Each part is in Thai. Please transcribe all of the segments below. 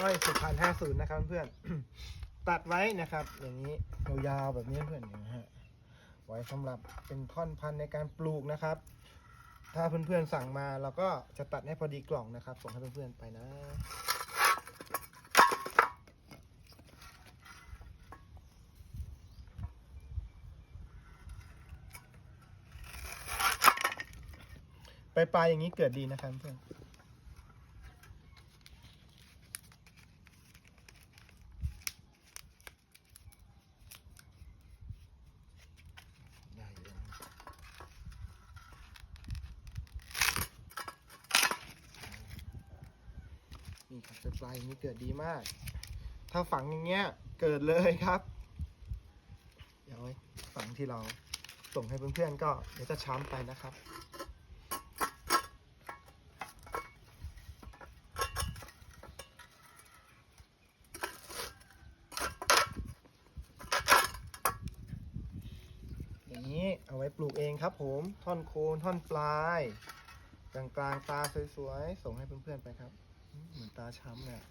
อ้อยสุพรรณห้าศูนย์นะครับเพื่อนตัดไว้นะครับ อย่างนี้ยาวๆแบบนี้เพื่อนนี้ฮะไว้สำหรับเป็นท่อนพันในการปลูกนะครับ ถ้าเพื่อนๆสั่งมาเราก็จะตัดให้พอดีกล่องนะครับ ส่งให้เพื่อนๆไปนะไปปลายอย่างนี้เกิดดีนะครับเพื่อน ได้อยู่นะ นี่ครับไปปลายนี้เกิดดีมาก ถ้าฝังอย่างเงี้ยเกิดเลยครับเดี๋ยวไว้ฝังที่เราส่งให้เพื่อนๆก็เดี๋ยวจะช้ำไปนะครับอย่างนี้เอาไว้ปลูกเองครับผมท่อนโคนท่อนปลาย กลางกลางๆตาสวยๆ ส่งให้เพื่อนๆไปครับ เหมือนตาช้ำเนี่ย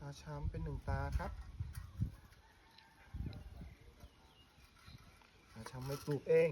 ตาช้ำเป็นหนึ่งตาครับตาช้ำไม่ปลูกเอง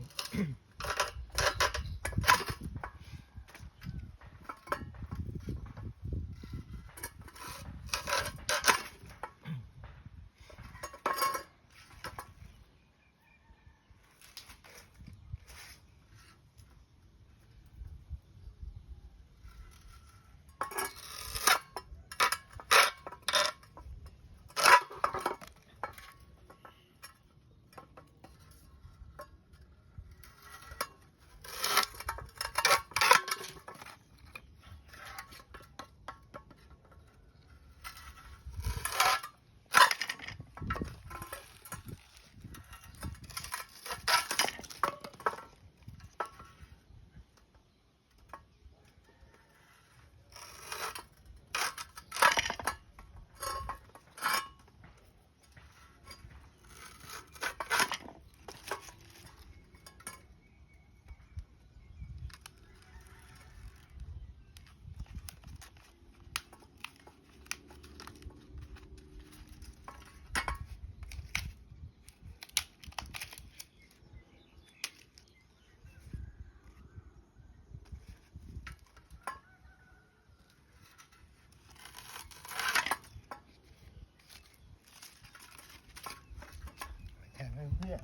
เพื่อน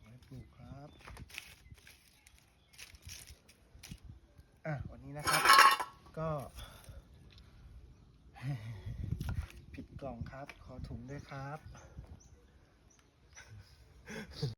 ไว้ปลูกครับ อะ วันนี้นะครับ ก็ ผิดกล่องครับ ขอถุงด้วยครับ